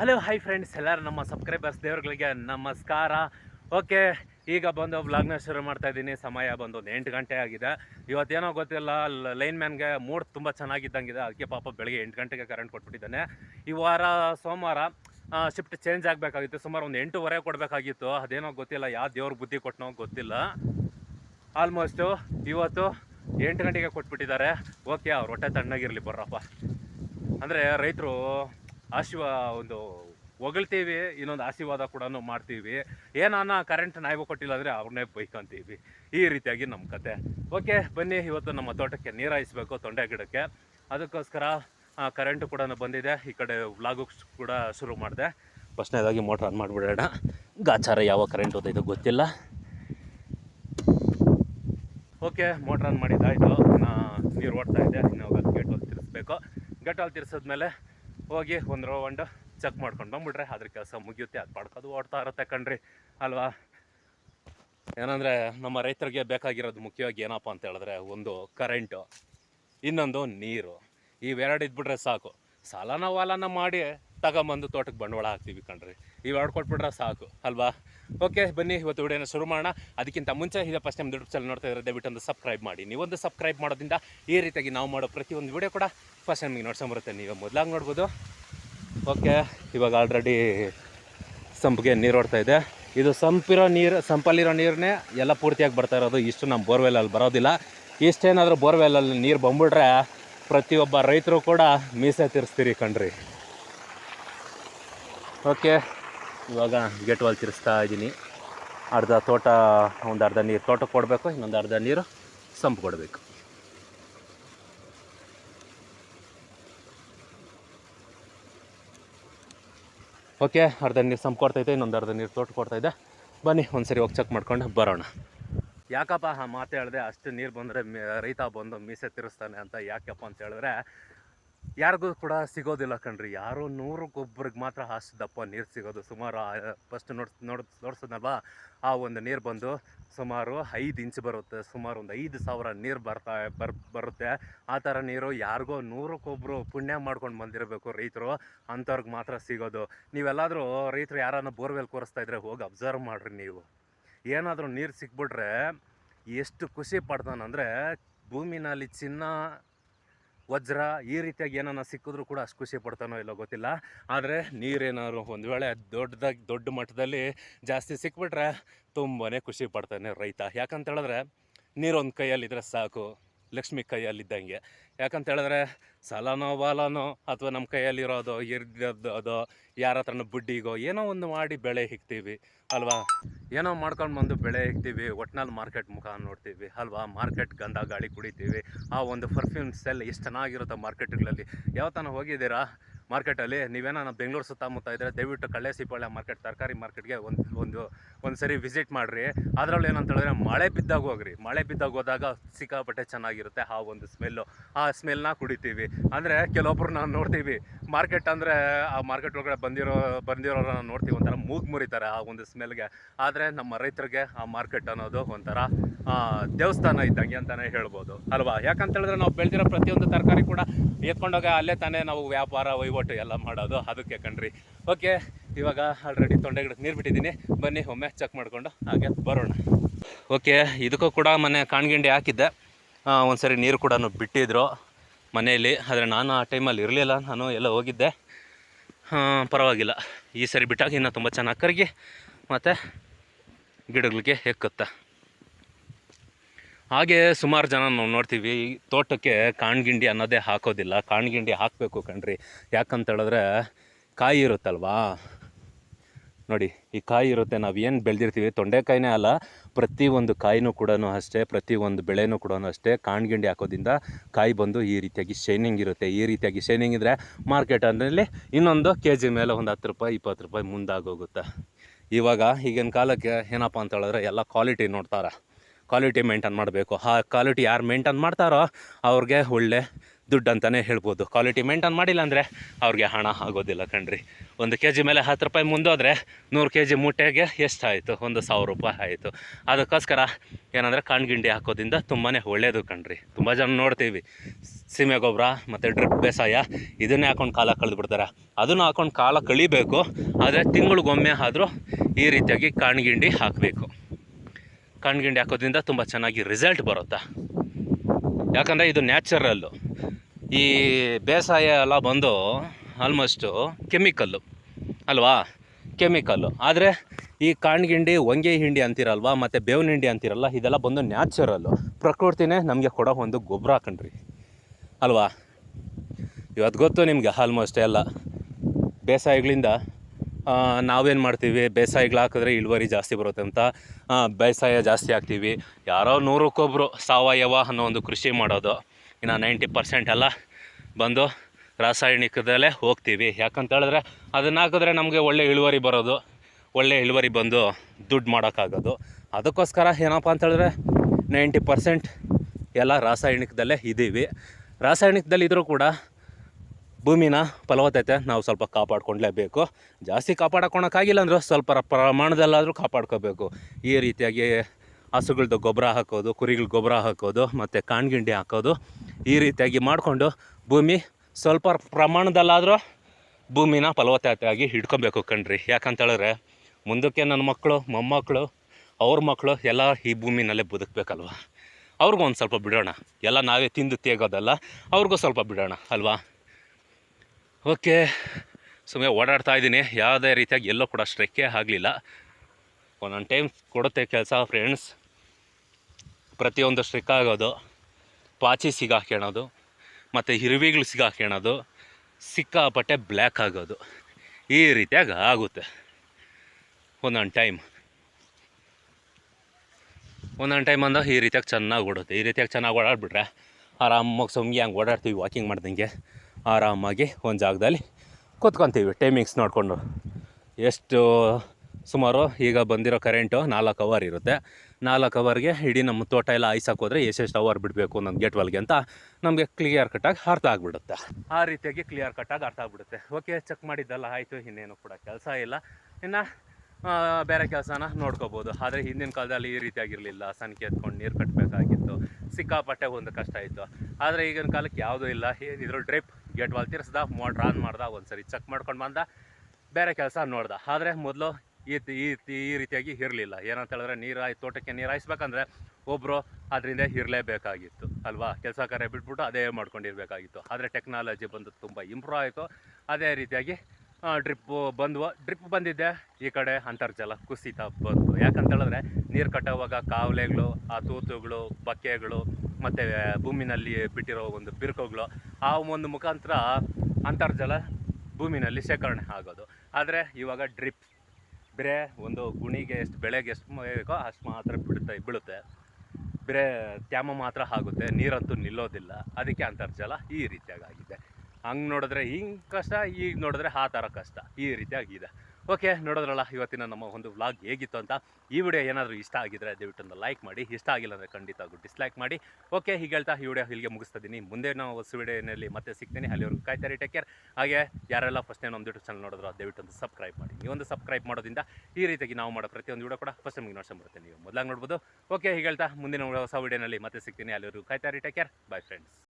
Hello hi friends ಎಲ್ಲರೂ ನಮ್ಮ subscribers ದೇವರುಗಳಿಗೆ ನಮಸ್ಕಾರ. ಓಕೆ ಈಗ ಬಂದು ವ್ಲಾಗ್ನ ಶುರು ಮಾಡ್ತಾ ಇದ್ದೀನಿ. ಸಮಯ ಬಂದು ಒಂದು ಎಂಟು ಗಂಟೆ ಆಗಿದೆ. ಇವತ್ತೇನೋ ಗೊತ್ತಿಲ್ಲ ಲೈನ್ ಮ್ಯಾನ್ಗೆ ಮೂಡ್ ತುಂಬ ಚೆನ್ನಾಗಿದ್ದಂಗಿದೆ. ಅದಕ್ಕೆ ಪಾಪ ಬೆಳಗ್ಗೆ ಎಂಟು ಗಂಟೆಗೆ ಕರೆಂಟ್ ಕೊಟ್ಬಿಟ್ಟಿದ್ದಾನೆ. ಈ ವಾರ ಸೋಮವಾರ ಶಿಫ್ಟ್ ಚೇಂಜ್ ಆಗಬೇಕಾಗಿತ್ತು. ಸುಮಾರು ಒಂದು ಎಂಟೂವರೆ ಕೊಡಬೇಕಾಗಿತ್ತು. ಅದೇನೋ ಗೊತ್ತಿಲ್ಲ ಯಾವ ದೇವ್ರ ಬುದ್ಧಿ ಕೊಟ್ಟನೋ ಗೊತ್ತಿಲ್ಲ. ಆಲ್ಮೋಸ್ಟು ಇವತ್ತು ಎಂಟು ಗಂಟೆಗೆ ಕೊಟ್ಬಿಟ್ಟಿದ್ದಾರೆ. ಓಕೆ ಅವ್ರ ಹೊಟ್ಟೆ ತಣ್ಣಗಿರಲಿ ಬರ್ರಪ್ಪ. ಅಂದರೆ ರೈತರು ಆಶೀರ್ವ ಒಂದು ಹೊಗಳ್ತೀವಿ, ಇನ್ನೊಂದು ಆಶೀರ್ವಾದ ಕೂಡ ಮಾಡ್ತೀವಿ. ಏನಾನ ಕರೆಂಟ್ ನಾಯಿಗೂ ಕೊಟ್ಟಿಲ್ಲ ಅಂದರೆ ಅವ್ರನ್ನೇ ಬೈಕೊಂತೀವಿ ಈ ರೀತಿಯಾಗಿ ನಮ್ಮ ಕತೆ. ಓಕೆ ಬನ್ನಿ, ಇವತ್ತು ನಮ್ಮ ತೋಟಕ್ಕೆ ನೀರು ಹಾಯಿಸ್ಬೇಕು ತೊಂಡೆ ಗಿಡಕ್ಕೆ. ಅದಕ್ಕೋಸ್ಕರ ಕರೆಂಟು ಕೂಡ ಬಂದಿದೆ. ಈ ಕಡೆ ವ್ಲಾಗು ಕೂಡ ಶುರು ಮಾಡಿದೆ. ಫಸ್ಟ್ನೇದಾಗಿ ಮೋಟ್ರ್ ಆನ್ ಮಾಡಿಬಿಡೋಣ. ಗಾಚಾರ ಯಾವ ಕರೆಂಟ್ ಓದೈತೋ ಗೊತ್ತಿಲ್ಲ. ಓಕೆ ಮೋಟ್ರ್ ಆನ್ ಮಾಡಿದ್ದಾಯಿತು. ನೀರು ಓಡ್ತಾ ಇದೆ. ಇನ್ನು ಗೇಟ್ ಅಲ್ಲಿ ತಿರ್ಸ್ಬೇಕು. ಗೇಟ್ ಅಲ್ಲಿ ತಿರ್ಸಿದ್ಮೇಲೆ ಹೋಗಿ ಒಂದು ರೌಂಡ್ ಚೆಕ್ ಮಾಡ್ಕೊಂಡು ಬಂದ್ಬಿಟ್ರೆ ಅದ್ರ ಕೆಲಸ ಮುಗಿಯುತ್ತೆ. ಅದು ಪಡ್ಕೋದು ಓಡ್ತಾ ಇರುತ್ತೆ ಕಣ್ರಿ. ಅಲ್ವಾ? ಏನಂದರೆ ನಮ್ಮ ರೈತರಿಗೆ ಬೇಕಾಗಿರೋದು ಮುಖ್ಯವಾಗಿ ಏನಪ್ಪ ಅಂತ ಹೇಳಿದ್ರೆ ಒಂದು ಕರೆಂಟು ಇನ್ನೊಂದು ನೀರು. ಇವೆರಡು ಇದ್ಬಿಟ್ರೆ ಸಾಕು. ಸಾಲನ ವಾಲನ ಮಾಡಿ ತಗೊಂಬಂದು ತೋಟಕ್ಕೆ ಬಂಡವಾಳ ಹಾಕ್ತೀವಿ ಕಣ್ರಿ. ಇವೆರಡು ಕೊಟ್ಬಿಟ್ರೆ ಸಾಕು, ಅಲ್ವಾ? ಓಕೆ ಬನ್ನಿ, ಇವತ್ತು ವಿಡಿಯೋನ ಶುರು ಮಾಡೋಣ. ಅದಕ್ಕಿಂತ ಮುಂಚೆ ಇದೆ ಫಸ್ಟ್ ಟೈಮ್ ಯೂಟ್ಯೂಬ್ ಚಾನಲ್ ನೋಡ್ತಾ ಇದ್ರೆ ದಯವಿಟ್ಟು ಒಂದು ಸಬ್ಸ್ಕ್ರೈಬ್ ಮಾಡಿ. ನೀವೊಂದು ಸಬ್ಸ್ಕ್ರೈಬ್ ಮಾಡೋದ್ರಿಂದ ಈ ರೀತಿಯಾಗಿ ನಾವು ಮಾಡೋ ಪ್ರತಿಯೊಂದು ವಿಡಿಯೋ ಕೂಡ ಫಸ್ಟ್ ಟೈಮಿಗೆ ನೋಡ್ಕೊಂಬರುತ್ತೆ ನೀವು ಮೊದಲಾಗಿ ನೋಡ್ಬೋದು. ಓಕೆ ಇವಾಗ ಆಲ್ರೆಡಿ ಸಂಪಿಗೆ ನೀರು ಓಡ್ತಾ ಇದೆ. ಇದು ಸಂಪಿರೋ ನೀರು, ಸಂಪಲ್ಲಿರೋ ನೀರನ್ನೇ ಎಲ್ಲ ಪೂರ್ತಿಯಾಗಿ ಬರ್ತಾ ಇರೋದು. ಇಷ್ಟು ನಮ್ಮ ಬೋರ್ವೆಲಲ್ಲಿ ಬರೋದಿಲ್ಲ. ಇಷ್ಟೇನಾದರೂ ಬೋರ್ವೆಲಲ್ಲಿ ನೀರು ಬಂದ್ಬಿಟ್ರೆ ಪ್ರತಿಯೊಬ್ಬ ರೈತರು ಕೂಡ ಮೀಸೆ ತೀರಿಸ್ತೀರಿ ಕಣ್ರಿ. ಓಕೆ ಇವಾಗ ಗೇಟ್ ವಾಲ್ ತಿರ್ಸ್ತಾ ಇದ್ದೀನಿ. ಅರ್ಧ ತೋಟ, ಒಂದು ಅರ್ಧ ನೀರು ತೋಟಕ್ಕೆ ಕೊಡಬೇಕು, ಇನ್ನೊಂದು ಅರ್ಧ ನೀರು ಸಂಪ್ ಕೊಡಬೇಕು. ಓಕೆ, ಅರ್ಧ ನೀರು ಸಂಪ್ ಕೊಡ್ತೈತೆ ಇನ್ನೊಂದು ಅರ್ಧ ನೀರು ತೋಟ ಕೊಡ್ತಾಯಿದೆ ಬನ್ನಿ, ಒಂದ್ಸರಿ ಹೋಗಿ ಚೆಕ್ ಮಾಡ್ಕೊಂಡು ಬರೋಣ. ಯಾಕಪ್ಪ ಆ ಮಾತು ಹೇಳಿದೆ, ಅಷ್ಟು ನೀರು ಬಂದರೆ ರೈತ ಬಂದು ಮೀಸೆ ತಿರುಸ್ತಾನೆ ಅಂತ ಯಾಕಪ್ಪ ಅಂತ ಹೇಳಿದ್ರೆ ಯಾರಿಗೂ ಕೂಡ ಸಿಗೋದಿಲ್ಲ ಕಣ್ರಿ. ಯಾರೋ ನೂರಕ್ಕೊಬ್ಬರಿಗೆ ಮಾತ್ರ ಹಾಸಿದ್ದಪ್ಪ ನೀರು ಸಿಗೋದು. ಸುಮಾರು ಫಸ್ಟ್ ನೋಡ್ ನೋಡ್ ನೋಡ್ಸೋದಲ್ವಾ ಆ ಒಂದು ನೀರು ಬಂದು ಸುಮಾರು ಐದು ಇಂಚ್ ಬರುತ್ತೆ. ಸುಮಾರು ಒಂದು ಐದು ಸಾವಿರ ನೀರು ಬರ್ತಾ, ಬರ್, ಬರುತ್ತೆ. ಆ ಥರ ನೀರು ಯಾರಿಗೋ ನೂರಕ್ಕೊಬ್ಬರು ಪುಣ್ಯ ಮಾಡ್ಕೊಂಡು ಬಂದಿರಬೇಕು ರೈತರು. ಅಂಥವ್ರಿಗೆ ಮಾತ್ರ ಸಿಗೋದು. ನೀವೆಲ್ಲಾದರೂ ರೈತರು ಯಾರನ್ನ ಬೋರ್ವೆಲ್ ಕೋರಿಸ್ತಾ ಇದ್ರೆ ಹೋಗಿ ಅಬ್ಸರ್ವ್ ಮಾಡಿರಿ ನೀವು. ಏನಾದರೂ ನೀರು ಸಿಕ್ಬಿಟ್ರೆ ಎಷ್ಟು ಖುಷಿ ಪಡ್ತಾನಂದರೆ ಭೂಮಿನಲ್ಲಿ ಚಿನ್ನ ವಜ್ರ ಈ ರೀತಿಯಾಗಿ ಏನನ್ನ ಸಿಕ್ಕಿದ್ರು ಕೂಡ ಅಷ್ಟು ಖುಷಿ ಪಡ್ತಾನೋ ಇಲ್ಲೋ ಗೊತ್ತಿಲ್ಲ. ಆದರೆ ನೀರೇನಾದ್ರು ಒಂದು ವೇಳೆ ದೊಡ್ಡದಾಗಿ ದೊಡ್ಡ ಮಟ್ಟದಲ್ಲಿ ಜಾಸ್ತಿ ಸಿಕ್ಬಿಟ್ರೆ ತುಂಬಾ ಖುಷಿ ಪಡ್ತಾನೆ ರೈತ. ಯಾಕಂತ ಹೇಳಿದ್ರೆ ನೀರೊಂದು ಕೈಯಲ್ಲಿದ್ದರೆ ಸಾಕು. ಲಕ್ಷ್ಮಿ ಕೈಯಲ್ಲಿದ್ದಂಗೆ. ಯಾಕಂತ ಹೇಳಿದ್ರೆ ಸಾಲನೋ ಬಾಲನೋ ಅಥವಾ ನಮ್ಮ ಕೈಯಲ್ಲಿರೋದೋ ಇರ್ದದ್ದು ಅದೋ ಯಾರ ಹತ್ರನೋ ಬುಡ್ಡಿಗೋ ಏನೋ ಒಂದು ಮಾಡಿ ಬೆಳೆ ಹಿಕ್ತೀವಿ, ಅಲ್ವಾ? ಏನೋ ಮಾಡ್ಕೊಂಡು ಬಂದು ಬೆಳೆ ಇಕ್ತೀವಿ ಒಟ್ನಲ್ಲಿ ಮಾರ್ಕೆಟ್ ಮುಖ ನೋಡ್ತೀವಿ, ಅಲ್ವಾ? ಮಾರ್ಕೆಟ್ ಗಂಧ ಗಾಳಿ ಕುಡಿತೀವಿ, ಆ ಒಂದು ಪರ್ಫ್ಯೂಮ್ ಸೆಲ್ ಎಷ್ಟು ಚೆನ್ನಾಗಿರುತ್ತೆ ಮಾರ್ಕೆಟ್ಗಳಲ್ಲಿ. ಯಾವತ್ತಾನ ಹೋಗಿದ್ದೀರಾ? ಮಾರ್ಕೆಟಲ್ಲಿ ನೀವೇನೋ ಬೆಂಗಳೂರು ಸುತ್ತಮುತ್ತ ಇದ್ದರೆ ದಯವಿಟ್ಟು ಕಳ್ಳೆ ಸಿಪಾಳ್ಯ ಮಾರ್ಕೆಟ್, ತರಕಾರಿ ಮಾರ್ಕೆಟ್ಗೆ ಒಂದು ಒಂದು ಒಂದು ಸರಿ ವಿಸಿಟ್ ಮಾಡಿರಿ. ಅದರಲ್ಲಿ ಏನಂತ ಹೇಳಿದ್ರೆ ಮಳೆ ಬಿದ್ದಾಗ ಹೋಗ್ರಿ. ಮಳೆ ಬಿದ್ದಾಗ ಹೋದಾಗ ಸಿಕ್ಕಾಪಟ್ಟೆ ಚೆನ್ನಾಗಿರುತ್ತೆ ಆ ಒಂದು ಸ್ಮೆಲ್ಲು ಆ ಸ್ಮೆಲ್ನ ಕುಡಿತೀವಿ. ಅಂದರೆ ಕೆಲವೊಬ್ರು ನಾವು ನೋಡ್ತೀವಿ, ಮಾರ್ಕೆಟ್ ಅಂದರೆ ಆ ಮಾರ್ಕೆಟ್ ಒಳಗಡೆ ಬಂದಿರೋ ಬಂದಿರೋರನ್ನ ನೋಡ್ತೀವಿ, ಒಂಥರ ಮೂಗು ಮುರಿತಾರೆ ಆ ಒಂದು ಸ್ಮೆಲ್ಗೆ ಆದರೆ ನಮ್ಮ ರೈತರಿಗೆ ಆ ಮಾರ್ಕೆಟ್ ಅನ್ನೋದು ಒಂಥರ ದೇವಸ್ಥಾನ ಇದ್ದಂಗೆ ಅಂತಲೇ ಹೇಳ್ಬೋದು. ಅಲ್ವಾ? ಯಾಕಂತ ಹೇಳಿದ್ರೆ ನಾವು ಬೆಳೆದಿರೋ ಪ್ರತಿಯೊಂದು ತರಕಾರಿ ಕೂಡ ಎತ್ಕೊಂಡೋಗ ಅಲ್ಲೇ ತಾನೇ ನಾವು ವ್ಯಾಪಾರ, ವಹಿವಾಟು ಎಲ್ಲ ಮಾಡೋದು. ಅದಕ್ಕೆ ಕಣ್ರಿ. ಓಕೆ ಇವಾಗ ಆಲ್ರೆಡಿ ತೊಂಡೆ ಗಿಡಕ್ಕೆ ನೀರು ಬಿಟ್ಟಿದ್ದೀನಿ. ಬನ್ನಿ, ಒಮ್ಮೆ ಚೆಕ್ ಮಾಡಿಕೊಂಡು ಹಾಗೆ ಬರೋಣ. ಓಕೆ ಇದಕ್ಕೂ ಕೂಡ ಮನೆ ಕಾಣ್ಗಿಂಡಿ ಹಾಕಿದ್ದೆ. ಒಂದು ಸರಿ ನೀರು ಕೂಡ ಬಿಟ್ಟಿದ್ರು ಮನೆಯಲ್ಲಿ. ಆದರೆ ನಾನು ಆ ಟೈಮಲ್ಲಿ ಇರಲಿಲ್ಲ. ನಾನು ಎಲ್ಲ ಹೋಗಿದ್ದೆ. ಪರವಾಗಿಲ್ಲ. ಈ ಸರಿ ಬಿಟ್ಟಾಗ ಇನ್ನೂ ತುಂಬ ಚೆನ್ನಾಗಿ ಕರಗಿ ಮತ್ತು ಗಿಡಗಳಿಗೆ ಹೆಕ್ಕುತ್ತೆ. ಹಾಗೆ ಸುಮಾರು ಜನ ನಾವು ನೋಡ್ತೀವಿ ತೋಟಕ್ಕೆ ಕಾಣ್ಗಿಂಡಿ ಅನ್ನೋದೇ ಹಾಕೋದಿಲ್ಲ, ಕಾಣ್ಗಿಂಡಿ ಹಾಕಬೇಕು ಕಣ್ರಿ. ಯಾಕಂತ ಹೇಳಿದ್ರೆ ಕಾಯಿ ಇರುತ್ತಲ್ವಾ? ನೋಡಿ, ಈ ಕಾಯಿ ಇರುತ್ತೆ, ನಾವು ಏನು ಬೆಳೆದಿರ್ತೀವಿ? ತೊಂಡೆಕಾಯಿನೇ ಅಲ್ಲ, ಪ್ರತಿ ಒಂದು ಕಾಯಿನೂ ಕೂಡ ಅಷ್ಟೇ ಒಂದು ಬೆಳೆನೂ ಕೂಡ ಅಷ್ಟೇ, ಕಾಣ್ಗಿಂಡಿ ಹಾಕೋದ್ರಿಂದ ಕಾಯಿ ಬಂದು ಈ ರೀತಿಯಾಗಿ ಶೈನಿಂಗ್ ಇರುತ್ತೆ. ಈ ರೀತಿಯಾಗಿ ಶೈನಿಂಗ್ ಇದ್ದರೆ ಮಾರ್ಕೆಟ್ ಅಂದರೆ ಇನ್ನೊಂದು ಕೆ ಜಿ ಮೇಲೆ ಒಂದು ಹತ್ತು ರೂಪಾಯಿ, ಇಪ್ಪತ್ತು ರೂಪಾಯಿ ಮುಂದಾಗೋಗುತ್ತೆ. ಇವಾಗ ಈಗಿನ ಕಾಲಕ್ಕೆ ಏನಪ್ಪ ಅಂತ ಹೇಳಿದ್ರೆ ಎಲ್ಲ ಕ್ವಾಲಿಟಿ ನೋಡ್ತಾರೆ. ಕ್ವಾಲಿಟಿ ಮೇಂಟೈನ್ ಮಾಡಬೇಕು. ಆ ಕ್ವಾಲಿಟಿ ಯಾರು ಮೇಂಟೈನ್ ಮಾಡ್ತಾರೋ ಅವ್ರಿಗೆ ಒಳ್ಳೆ ದುಡ್ಡು ಅಂತಲೇ ಹೇಳ್ಬೋದು. ಕ್ವಾಲಿಟಿ ಮೇಂಟೈನ್ ಮಾಡಿಲ್ಲ ಅಂದರೆ ಅವ್ರಿಗೆ ಹಣ ಆಗೋದಿಲ್ಲ ಕಣ್ರಿ. ಒಂದು ಕೆ ಜಿ ಮೇಲೆ ಹತ್ತು ರೂಪಾಯಿ ಮುಂದೋದ್ರೆ ನೂರು ಕೆ ಜಿ ಮೂಟೆಗೆ ಎಷ್ಟಾಯಿತು? ಒಂದು ಸಾವಿರ ರೂಪಾಯಿ ಆಯಿತು. ಅದಕ್ಕೋಸ್ಕರ ಏನಂದರೆ ಕಣ್ಗಿಂಡಿ ಹಾಕೋದ್ರಿಂದ ತುಂಬಾ ಒಳ್ಳೆಯದು ಕಣ್ರಿ. ತುಂಬ ಜನ ನೋಡ್ತೀವಿ. ಸೀಮೆ ಗೊಬ್ಬರ ಮತ್ತು ಡ್ರಿಪ್ ಬೇಸಾಯ ಇದನ್ನೇ ಹಾಕೊಂಡು ಕಾಲ ಕಳೆದು ಬಿಡ್ತಾರೆ ಅದನ್ನು ಹಾಕೊಂಡು ಕಾಲ ಕಳಿಬೇಕು. ಆದರೆ ತಿಂಗಳಿಗೊಮ್ಮೆ ಆದರೂ ಈ ರೀತಿಯಾಗಿ ಕಾಣ್ಗಿಂಡಿ ಹಾಕಬೇಕು. ಕಾಣ್ಗಿಂಡಿ ಹಾಕೋದ್ರಿಂದ ತುಂಬ ಚೆನ್ನಾಗಿ ರಿಸಲ್ಟ್ ಬರುತ್ತೆ. ಯಾಕಂದರೆ ಇದು ನ್ಯಾಚುರಲ್ಲು ಈ ಬೇಸಾಯ ಎಲ್ಲ ಬಂದು ಆಲ್ಮೋಸ್ಟು ಕೆಮಿಕಲ್ಲು ಅಲ್ವಾ? ಕೆಮಿಕಲ್ಲು ಆದರೆ ಈ ಕಾಣ್ಗಿಂಡಿ, ಹೊಂಗೆ ಹಿಂಡಿ ಅಂತಿರಲ್ವಾ, ಮತ್ತು ಬೇವಿನ ಹಿಂಡಿ ಅಂತಿರಲ್ಲ, ಇದೆಲ್ಲ ಬಂದು ನ್ಯಾಚುರಲ್ಲು ಪ್ರಕೃತಿನೇ ನಮಗೆ ಕೊಡೋ ಒಂದು ಗೊಬ್ಬರ ಕಣ್ರಿ. ಅಲ್ವಾ? ಇವತ್ತು ಗೊತ್ತು ನಿಮಗೆ ಆಲ್ಮೋಸ್ಟ್ ಎಲ್ಲ. ಬೇಸಾಯಗಳಿಂದ ನಾವೇನು ಮಾಡ್ತೀವಿ? ಬೇಸಾಯಗಳು ಹಾಕಿದ್ರೆ ಇಳುವರಿ ಜಾಸ್ತಿ ಬರುತ್ತೆ ಅಂತ ಬೇಸಾಯ ಜಾಸ್ತಿ ಹಾಕ್ತೀವಿ. ಯಾರೋ ನೂರಕ್ಕೊಬ್ಬರು ಸಾವಯವ ಅನ್ನೋ ಒಂದು ಕೃಷಿ ಮಾಡೋದು, ಇನ್ನು ನೈಂಟಿ ಪರ್ಸೆಂಟ್ ಎಲ್ಲ ಬಂದು ರಾಸಾಯನಿಕದಲ್ಲೇ ಹೋಗ್ತೀವಿ. ಯಾಕಂತ ಹೇಳಿದ್ರೆ ಅದನ್ನು ಹಾಕಿದ್ರೆ ನಮಗೆ ಒಳ್ಳೆ ಇಳುವರಿ ಬರೋದು, ಒಳ್ಳೆ ಇಳುವರಿ ಬಂದು ದುಡ್ಡು ಮಾಡೋಕ್ಕಾಗೋದು. ಅದಕ್ಕೋಸ್ಕರ ಏನಪ್ಪ ಅಂತ ಹೇಳಿದ್ರೆ ನೈಂಟಿ ಪರ್ಸೆಂಟ್ ಎಲ್ಲ ರಾಸಾಯನಿಕದಲ್ಲೇ ಇದ್ದೀವಿ ರಾಸಾಯನಿಕದಲ್ಲಿದ್ದರೂ ಕೂಡ ಭೂಮಿನ ಫಲವತ್ತತೆ ನಾವು ಸ್ವಲ್ಪ ಕಾಪಾಡ್ಕೊಂಡ್ಲೇಬೇಕು. ಜಾಸ್ತಿ ಕಾಪಾಡ್ಕೊಳಕ್ಕಾಗಿಲ್ಲ ಅಂದರೂ ಸ್ವಲ್ಪ ಪ್ರಮಾಣದಲ್ಲಾದರೂ ಕಾಪಾಡ್ಕೋಬೇಕು. ಈ ರೀತಿಯಾಗಿ ಹಸುಗಳದ್ದು ಗೊಬ್ಬರ ಹಾಕೋದು, ಕುರಿಗಳ ಗೊಬ್ಬರ ಹಾಕೋದು, ಮತ್ತು ಕಾಣ್ಗಿಂಡಿ ಹಾಕೋದು ಈ ರೀತಿಯಾಗಿ ಮಾಡಿಕೊಂಡು ಭೂಮಿ ಸ್ವಲ್ಪ ಪ್ರಮಾಣದಲ್ಲಾದರೂ ಭೂಮಿನ ಫಲವತ್ತತೆಯಾಗಿ ಹಿಡ್ಕೊಬೇಕು ಕಣ್ರಿ. ಯಾಕಂತೇಳಿದ್ರೆ ಮುಂದಕ್ಕೆ ನನ್ನ ಮಕ್ಕಳು, ಮೊಮ್ಮಕ್ಕಳು, ಅವ್ರ ಮಕ್ಕಳು ಎಲ್ಲ ಈ ಭೂಮಿನಲ್ಲೇ ಬದುಕಬೇಕಲ್ವ? ಅವ್ರಿಗೂ ಒಂದು ಸ್ವಲ್ಪ ಬಿಡೋಣ. ಎಲ್ಲ ನಾವೇ ತಿಂದು ತೇಗೋದಲ್ಲ, ಅವ್ರಿಗೂ ಸ್ವಲ್ಪ ಬಿಡೋಣ, ಅಲ್ವಾ? ಓಕೆ ಸುಮ್ಮನೆ ಓಡಾಡ್ತಾ ಇದ್ದೀನಿ. ಯಾವುದೇ ರೀತಿಯಾಗಿ ಎಲ್ಲೋ ಕೂಡ ಸ್ಟ್ರೆಕ್ಕೇ ಆಗಲಿಲ್ಲ. ಒಂದೊಂದು ಟೈಮ್ ಕೊಡುತ್ತೆ ಕೆಲಸ ಫ್ರೆಂಡ್ಸ್ ಪ್ರತಿಯೊಂದು ಸ್ಟ್ರಿಕ್ ಆಗೋದು. ಪಾಚಿ ಸಿಗಾಕ್ಯಣೋದು. ಮತ್ತು ಹಿರುವಿಗಳು ಸಿಗಾಕ್ಯಣೋದು. ಸಿಕ್ಕಾಪಟ್ಟೆ ಬ್ಲ್ಯಾಕ್ ಆಗೋದು. ಈ ರೀತಿಯಾಗಿ ಆಗುತ್ತೆ. ಒಂದೊಂದು ಟೈಮ್. ಒಂದೊಂದು ಟೈಮ್ ಅಂದಾಗ ಈ ರೀತಿಯಾಗಿ ಚೆನ್ನಾಗಿ ಓಡುತ್ತೆ. ಈ ರೀತಿಯಾಗಿ ಚೆನ್ನಾಗಿ ಓಡಾಡ್ಬಿಟ್ರೆ ಆರಾಮಾಗಿ ಸುಮ್ಗೆ ಹಂಗೆ ಓಡಾಡ್ತೀವಿ, ವಾಕಿಂಗ್ ಮಾಡ್ದಂಗೆ. ಆರಾಮಾಗಿ ಒಂದು ಜಾಗದಲ್ಲಿ ಕೂತ್ಕೊತೀವಿ ಟೈಮಿಂಗ್ಸ್ ನೋಡಿಕೊಂಡು. ಎಷ್ಟು, ಸುಮಾರು ಈಗ ಬಂದಿರೋ ಕರೆಂಟು ನಾಲ್ಕು ಅವರ್ ಇರುತ್ತೆ. ನಾಲ್ಕು ಅವರ್ಗೆ ಇಡೀ ನಮ್ಮ ತೋಟ ಎಲ್ಲ ಐಸ್ ಹಾಕೋದ್ರೆ ಎಷ್ಟೆಷ್ಟು ಅವರ್ ಬಿಡಬೇಕು ನನ್ನ ಗೇಟ್ ವಾಲ್ಗೆ ಅಂತ ನಮಗೆ ಕ್ಲಿಯರ್ ಕಟ್ಟಾಗಿ ಅರ್ಥ ಆಗಿಬಿಡುತ್ತೆ. ಆ ರೀತಿಯಾಗಿ ಕ್ಲಿಯರ್ ಕಟ್ಟಾಗಿ ಅರ್ಥ ಆಗಿಬಿಡುತ್ತೆ. ಓಕೆ ಚೆಕ್ ಮಾಡಿದ್ದಲ್ಲ ಆಯಿತು, ಇನ್ನೇನು ಕೂಡ ಕೆಲಸ ಇಲ್ಲ. ಇನ್ನು ಬೇರೆ ಕೆಲಸನ ನೋಡ್ಕೋಬೋದು. ಆದರೆ ಹಿಂದಿನ ಕಾಲದಲ್ಲಿ ಈ ರೀತಿಯಾಗಿರಲಿಲ್ಲ. ಸನ್ಕೆ ಎತ್ಕೊಂಡು ನೀರು ಕಟ್ಟಬೇಕಾಗಿತ್ತು ಸಿಕ್ಕಾಪಟ್ಟೆ ಒಂದು ಕಷ್ಟ ಇತ್ತು. ಆದರೆ ಈಗಿನ ಕಾಲಕ್ಕೆ ಯಾವುದೂ ಇಲ್ಲ. ಏನಿದ್ರು ಡ್ರಿಪ್ ಗೇಟ್ ವಾಲ್ ತಿರ್ಸ್ದ ಮೋಟ್ರ್ ಆನ್ ಮಾಡ್ದ, ಒಂದ್ಸರಿ ಚೆಕ್ ಮಾಡ್ಕೊಂಡು ಬಂದ, ಬೇರೆ ಕೆಲಸ ನೋಡ್ದ. ಆದರೆ ಮೊದಲು ಈ ಈ ರೀತಿಯಾಗಿ ಇರಲಿಲ್ಲ. ಏನಂತ ಹೇಳಿದ್ರೆ ನೀರು ತೋಟಕ್ಕೆ ನೀರು ಹಾಯಿಸ್ಬೇಕಂದ್ರೆ ಒಬ್ಬರು ಅದರಿಂದ ಇರಲೇಬೇಕಾಗಿತ್ತು, ಅಲ್ವಾ? ಕೆಲಸ ಕಾರ್ಯ ಬಿಟ್ಬಿಟ್ಟು ಅದೇ ಮಾಡ್ಕೊಂಡಿರಬೇಕಾಗಿತ್ತು. ಆದರೆ ಟೆಕ್ನಾಲಜಿ ಬಂದು ತುಂಬ ಇಂಪ್ರೂವ್ ಆಯಿತು. ಅದೇ ರೀತಿಯಾಗಿ ಡ್ರಿಪ್ಪು ಬಂದ್ವು. ಡ್ರಿಪ್ ಬಂದಿದ್ದೆ, ಈ ಕಡೆ ಅಂತರ್ಜಲ ಕುಸಿತ ಬಂತು. ಯಾಕಂತ ಹೇಳಿದ್ರೆ ನೀರು ಕಟ್ಟೋವಾಗ ಕಾವಲೆಗಳು, ಆ ತೂತುಗಳು, ಬಕ್ಕೆಗಳು ಮತ್ತು ಭೂಮಿನಲ್ಲಿ ಬಿಟ್ಟಿರೋ ಒಂದು ಬಿರುಕುಗಳು, ಆ ಒಂದು ಮುಖಾಂತರ ಅಂತರ್ಜಲ ಭೂಮಿನಲ್ಲಿ ಶೇಖರಣೆ ಆಗೋದು. ಆದರೆ, ಇವಾಗ ಡ್ರಿಪ್ ಬೇರೆ ಒಂದು ಗುಣಿಗೆ ಎಷ್ಟು, ಬೆಳೆಗೆ ಎಷ್ಟು ಬೇಕೋ ಅಷ್ಟು ಮಾತ್ರ ಬಿಡುತ್ತೆ, ಬೀಳುತ್ತೆ. ಬೇರೆ ತ್ಯಾಮ ಮಾತ್ರ ಆಗುತ್ತೆ, ನೀರಂತೂ ನಿಲ್ಲೋದಿಲ್ಲ. ಅದಕ್ಕೆ ಅಂತರ್ಜಲ ಈ ರೀತಿಯಾಗಿ ಆಗಿದೆ ಹಂಗೆ ನೋಡಿದ್ರೆ ಹಿಂಗೆ ಕಷ್ಟ ಈಗ ನೋಡಿದ್ರೆ ಆ ಥರ ಕಷ್ಟ, ಈ ರೀತಿಯಾಗಿದೆ. ಓಕೆ, ನೋಡೋದ್ರಲ್ಲ, ಇವತ್ತಿನ ನಮ್ಮ ಒಂದು ವ್ಲಾಗ್ ಹೇಗಿತ್ತು ಅಂತ. ಈ ವಿಡಿಯೋ ಏನಾದರೂ ಇಷ್ಟ ಆಗಿದ್ರೆ ದಯವಿಟ್ಟು ಒಂದು ಲೈಕ್ ಮಾಡಿ. ಇಷ್ಟ ಆಗಿಲ್ಲ ಅಂದರೆ ಖಂಡಿತ ಡಿಸ್ಲೈಕ್ ಮಾಡಿ. ಓಕೆ, ಹೀಗೆ ಹೇಳ್ತಾ ಈ ವಿಡಿಯೋ ಇಲ್ಲಿಗೆ ಮುಗಿಸ್ತಿದ್ದೀನಿ ಮುಂದೆ ನಾವು ಹೊಸ ವಿಡಿಯೋನಲ್ಲಿ ಮತ್ತೆ ಸಿಗ್ತೀನಿ. ಅಲ್ಲಿವರೆಗೂ ಕಾಯ್ತಾರೆ ಟೇಕ್ ಕೇರ್ ಹಾಗೆ ಯಾರೆಲ್ಲ ಫಸ್ಟ್ ಟೈಮ್ ನಮ್ಮ ಚಾನಲ್ ನೋಡಿದ್ರು ದಯವಿಟ್ಟು ಒಂದು ಸಬ್ಸ್ಕ್ರೈಬ್ ಮಾಡಿ. ನೀವೊಂದು ಸಬ್ಸ್ಕ್ರೈಬ್ ಮಾಡೋದ್ರಿಂದ ಈ ರೀತಿಯಾಗಿ ನಾವು ಮಾಡೋ ಪ್ರತಿಯೊಂದು ವಿಡಿಯೋ ಕೂಡ ಫಸ್ಟ್ ನಿಮಗೆ ನೋಡ್ಕೊಂಬರುತ್ತೆ ನೀವು ಮೊದಲಾಗಿ ನೋಡ್ಬೋದು. ಓಕೆ, ಹೀಗೆ ಹೇಳ್ತಾ ಮುಂದಿನ ಹೊಸ ವಿಡಿಯೋನಲ್ಲಿ ಮತ್ತೆ ಸಿಗ್ತೀನಿ. ಅಲ್ಲಿವರೆಗೂ ಕಾಯ್ತಾರೆ ಟೇಕ್ ಕೇರ್ ಬೈ ಫ್ರೆಂಡ್ಸ್